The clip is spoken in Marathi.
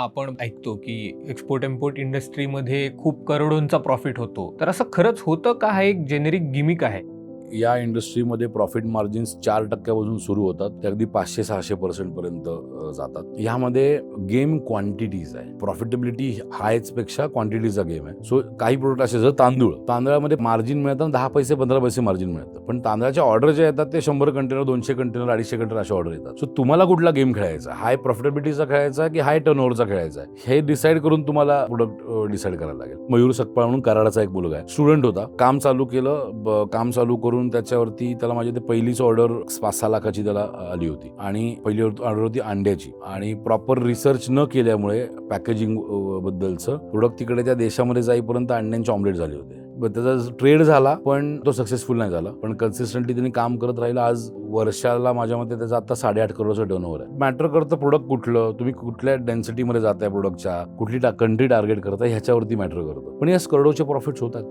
आपण ऐकतो की एक्सपोर्ट इम्पोर्ट इंडस्ट्रीमध्ये खूप करोडोंचा प्रॉफिट होतो. तर असं खरंच होतं का? हा एक जेनेरिक गिमिक आहे. या इंडस्ट्रीमध्ये प्रॉफिट मार्जिन्स चार टक्क्यापासून सुरू होतात. ते अगदी पाचशे सहाशे पर्सेंट पर्यंत जातात. यामध्ये गेम क्वांटिटीज आहे. प्रॉफिटेबिलिटी हायच पेक्षा क्वांटिटीचा गेम आहे. सो काही प्रोडक्ट असे जर तांदूळ. तांदळामध्ये मार्जिन मिळतं दहा पैसे पंधरा पैसे मार्जिन मिळतं पण तांदळाच्या ऑर्डर जे येतात ते शंभर कंटेनर दोनशे कंटेनर अडीचशे कंटेनर अशा ऑर्डर येतात. सो तुम्हाला कुठला गेम खेळायचा? हाय प्रॉफिटेबिलिटीचा खेळायचा की हाय टर्नओव्हरचा खेळायचा? आहे हे डिसाईड करून तुम्हाला प्रोडक्ट डिसाईड करायला लागेल. मयूर सकपाळ म्हणून कराडाचा एक मुलगा आहे. स्टुडंट होता. काम चालू केलं ब- काम चालू करून त्याच्यावरती त्याला माझी ते पहिलीच ऑर्डर पाच सहा लाखाची त्याला आली होती. आणि पहिली ऑर्डर होती अंड्याची. आणि प्रॉपर रिसर्च न केल्यामुळे पॅकेजिंग बद्दलचं प्रोडक्ट तिकडे त्या देशामध्ये जाईपर्यंत अंड्यांचे ऑमलेट झाले होते. त्याचा ट्रेड झाला पण तो सक्सेसफुल नाही झाला. पण कन्सिस्टंटली त्यांनी काम करत राहिलं. आज वर्षाला माझ्या मते त्याचा आता साडेआठ करोडचं टर्नओव्हर आहे. मॅटर करतं प्रोडक्ट कुठलं तुम्ही कुठल्या डेन्सिटीमध्ये जाताय प्रोडक्टच्या कुठली कंट्री टार्गेट करताय ह्याच्यावरती मॅटर करतं. पण या करोडोचे प्रॉफिट्स होतात.